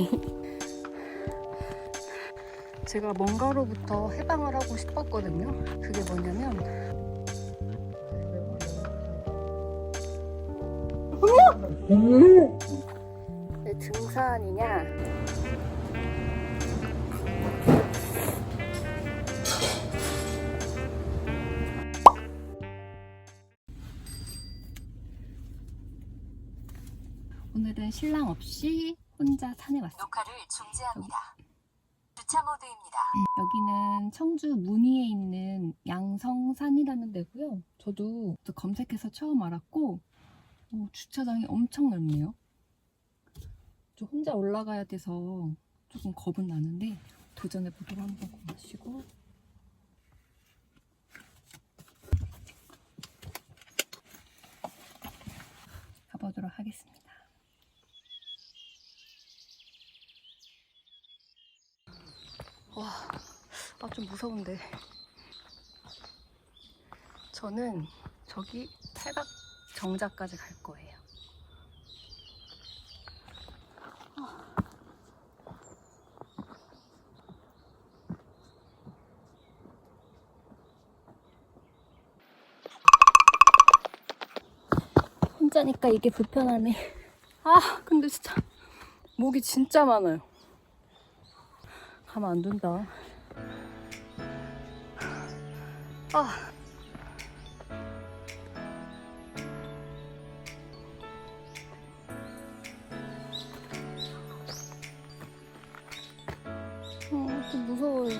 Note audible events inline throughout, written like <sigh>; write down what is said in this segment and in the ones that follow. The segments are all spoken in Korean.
<laughs> 제가 뭔가로부터 해방을 하고 싶었거든요. 그게 뭐냐면 내 등산이냐? 오늘은 신랑 없이 혼자 산에 왔어요. 녹화를 중지합니다. 주차 모드입니다. 여기는 청주 문의에 있는 양성산이라는 데고요. 저도 검색해서 처음 알았고 어, 주차장이 엄청 넓네요. 저 혼자 올라가야 돼서 조금 겁은 나는데 도전해 보도록 한번 마시고 가보도록 하겠습니다. 와, 아, 좀 무서운데. 저는 저기 팔각 정자까지 갈 거예요. 혼자니까 이게 불편하네. 아, 근데 진짜 목이 진짜 많아요. 가면 안 된다. 아. 어, 좀 무서워요.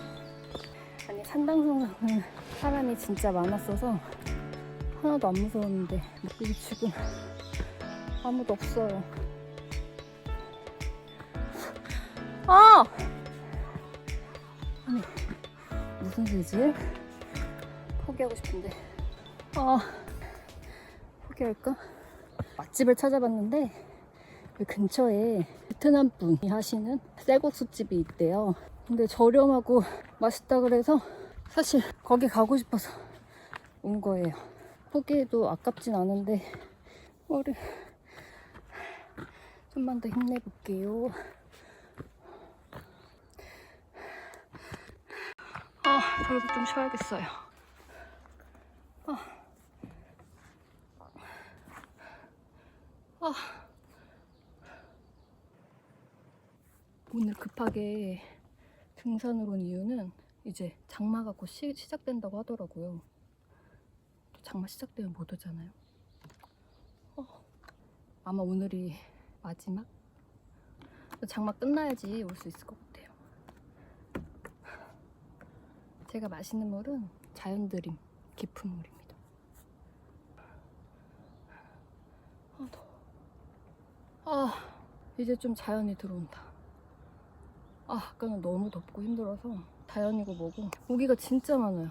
아니, 산당성당은 사람이 진짜 많았어서 하나도 안 무서웠는데 여기 지금 아무도 없어요. 아! 무슨 소리지? 포기하고 싶은데. 아 포기할까? 맛집을 찾아봤는데 이 근처에 베트남 분이 하시는 쌀국수집이 있대요. 근데 저렴하고 맛있다 그래서 사실 거기 가고 싶어서 온 거예요. 포기해도 아깝진 않은데 우리 좀만 더 힘내볼게요 아, 저기서 좀 쉬어야겠어요. 아. 아. 오늘 급하게 등산으로 온 이유는 이제 장마가 곧 시, 시작된다고 하더라고요. 또 장마 시작되면 못 오잖아요. 어, 아마 오늘이 마지막? 장마 끝나야지 올 수 있을 것 같아요. 제가 마시는 물은 자연 드림 깊은 물입니다. 아, 더워. 아, 이제 좀 자연이 들어온다. 아, 아까는 너무 덥고 힘들어서 자연이고 뭐고 모기가 진짜 많아요.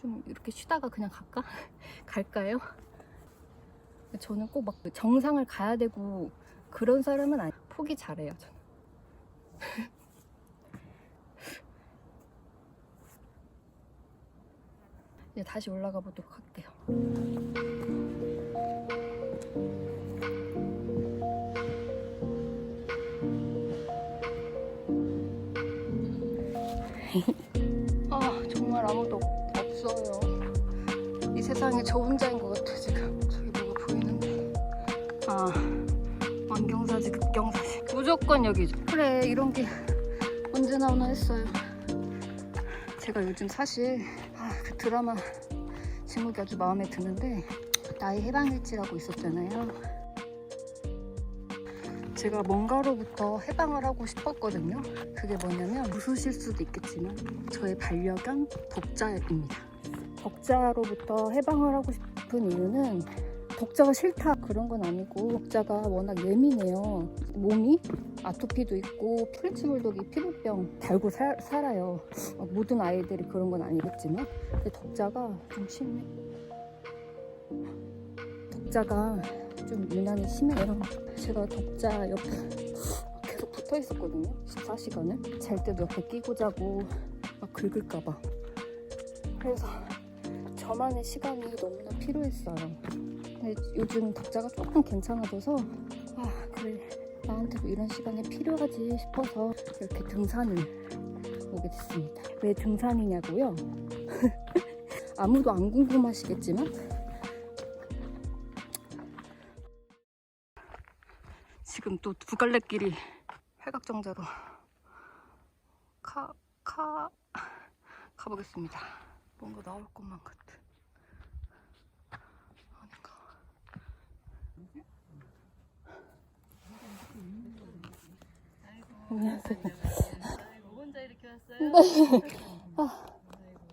좀 이렇게 쉬다가 그냥 갈까? <laughs> 갈까요? 저는 꼭 막 정상을 가야 되고 그런 사람은 아니 포기 잘해요, 저는. <laughs> 이제 다시 올라가 보도록 할게요. 아 정말 아무도 없- 없어요. 이 세상에 저 혼자인 것 같아 지금. 저기 뭐가 보이는데. 아 완경사지 급경사지. 무조건 여기죠. 그래 이런 게 언제 나오나 했어요. 제가 요즘 사실 드라마 제목이 아주 마음에 드는데 나의 해방일지라고 있었잖아요. 제가 뭔가로부터 해방을 하고 싶었거든요. 그게 뭐냐면 무수실 수도 있겠지만 저의 반려견 독자입니다. 독자로부터 해방을 하고 싶은 이유는 독자가 싫다 그런 건 아니고 독자가 워낙 예민해요. 몸이 아토피도 있고 프렌치불독이 피부병 달고 살, 살아요. 어, 모든 아이들이 그런 건 아니겠지만 근데 독자가 좀 심해. 독자가 좀 유난히 심해요. 제가 독자 옆에 계속 붙어 있었거든요. 14시간을. 잘 때도 옆에 끼고 자고 막 긁을까봐. 그래서 저만의 시간이 너무나 필요했어요. 근데 요즘 독자가 조금 괜찮아져서 아 그래 나한테 뭐 이런 시간이 필요하지 싶어서 이렇게 등산을 오게 됐습니다. 왜 등산이냐고요? <laughs> 아무도 안 궁금하시겠지만 지금 또 두 갈래 길이 팔각정자로 가, 가, 가보겠습니다. 뭔가 나올 것만 같은. 아닌가. 안녕하세요. 아이고, 혼자 이렇게 왔어요? 네.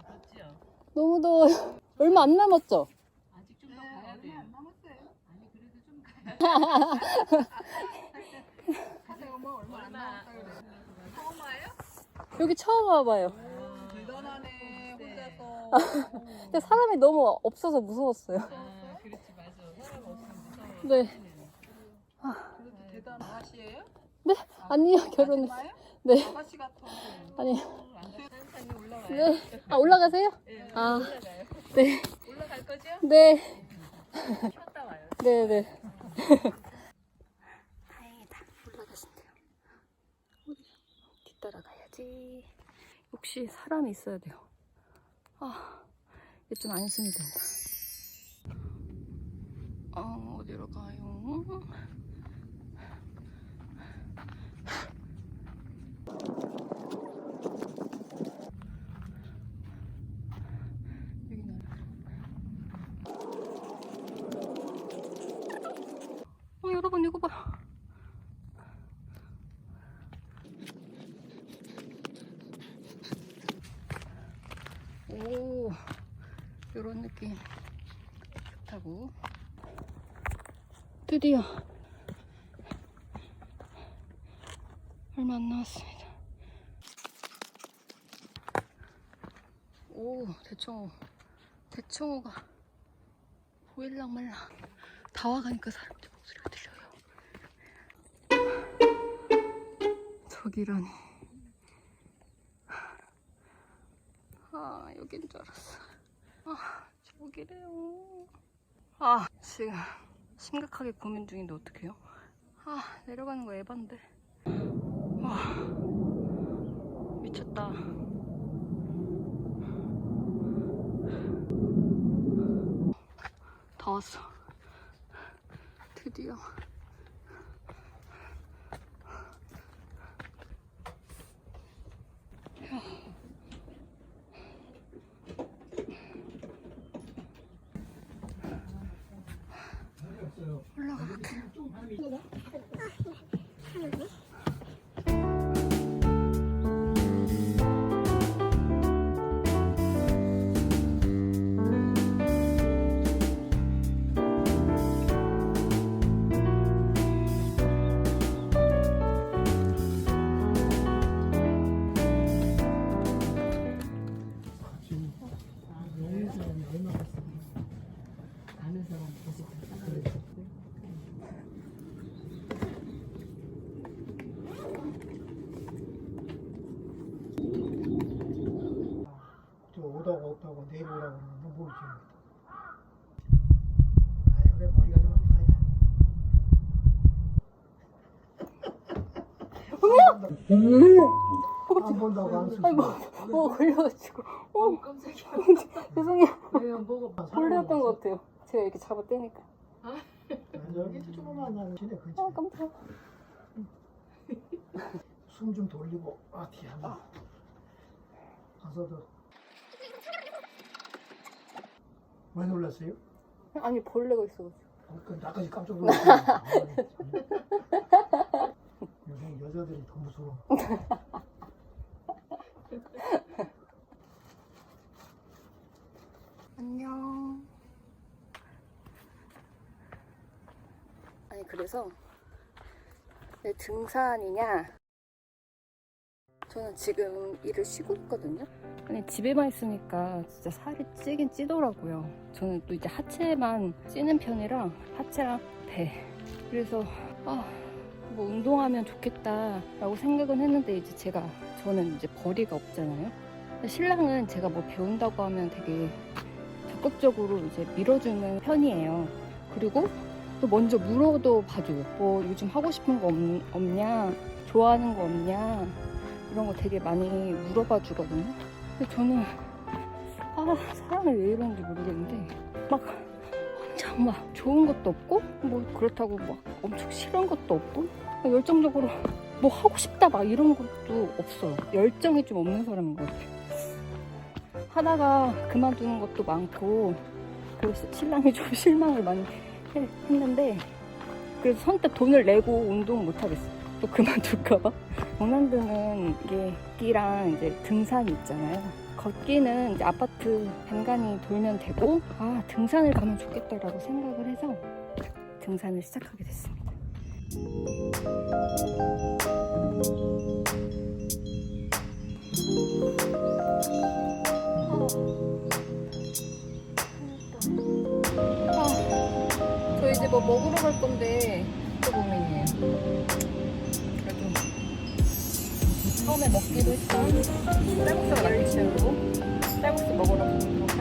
덥지요? 너무 더워요. 얼마 안 남았죠? 아직 좀 더 가야 돼요. 안 남았어요. 아니, 그래도 좀 가야 하세요 뭐 얼마 안 그래. 처음 와요? 여기 처음 와봐요. 대단하네 혼자서. 근데 사람이 너무 없어서 무서웠어요. 아, 그렇지, 맞아. 사람 없으면 무서워. 네. 그래도 대단한 아가씨예요? 네? 아니요, 결혼. 아줌마예요? 네. 아가씨 같아. 아니, 산산이 올라가요. 네. 아, 올라가세요? 네, 아. 올라가요. 네. 올라갈 거죠? 네. 쉬었다 와요. 네, 네. 다행이다. 올라가신대요. 뒤따라가야지. 역시 사람이 있어야 돼요. 아, 이게 좀 안심이 된다. 아, 어디로 가요? 여기 나 어, 여러분 이거 봐요. 오, 이런 느낌 좋다고. 드디어 얼마 안 남았습니다. 오, 대청호. 대청호가 보일랑 말랑. 다 와가니까 사람들 목소리가 들려요. 저기라니. 아, 여긴 줄 알았어. 아, 저기래요. 아, 지금 심각하게 고민 중인데 어떡해요? 아, 내려가는 거 에반데. 와, 미쳤다. 다 왔어. 드디어. 올라가. 볼 안 본다고 안. 아이고, 뭐 걸려가지고. 어, 죄송해요. 왜요? 뭐가 걸렸던 것 같아요. 제가 이렇게 잡아 떼니까. 여기 조금만 나는 지네 아, 근처. 깜짝이야. 숨좀 돌리고 아 뒤에 한번 가서도 왜 놀랐어요? 아니, 벌레가 있어가지고. 어, 그 나까지 깜짝 놀랐어요. <laughs> 여자들이 더 무서워. <laughs> 안녕. 아니 그래서 내 등산이냐? 저는 지금 일을 쉬고 있거든요. 아니 집에만 있으니까 진짜 살이 찌긴 찌더라고요. 저는 또 이제 하체만 찌는 편이라 하체랑 배. 그래서 아, 뭐 운동하면 좋겠다라고 생각은 했는데 이제 제가 저는 이제 벌이가 없잖아요. 신랑은 제가 뭐 배운다고 하면 되게 적극적으로 이제 밀어주는 편이에요. 그리고 또 먼저 물어도 봐줘요. 뭐 요즘 하고 싶은 거 없, 없냐, 좋아하는 거 없냐 이런 거 되게 많이 물어봐 주거든요. 근데 저는 아 사람을 왜 이러는지 모르겠는데 막 막 좋은 것도 없고 뭐 그렇다고 막 엄청 싫은 것도 없고 열정적으로 뭐 하고 싶다 막 이런 것도 없어요. 열정이 좀 없는 사람인 것 같아요. 하다가 그만두는 것도 많고 그래서 신랑이 좀 <laughs> 실망을 많이 해- 했는데 그래서 선뜻 돈을 내고 운동 못 하겠어요. 또 그만둘까봐. 원한드는 이게 걷기랑 이제 등산이 있잖아요. 걷기는 이제 아파트 간간히 돌면 되고 아 등산을 가면 좋겠다라고 생각을 해서 등산을 시작하게 됐습니다. 아, 저 이제 뭐 먹으러 갈 건데 또 고민이에요. 처음에 먹기로 했던 쌀국수가 맛있고 쌀국수 먹으러.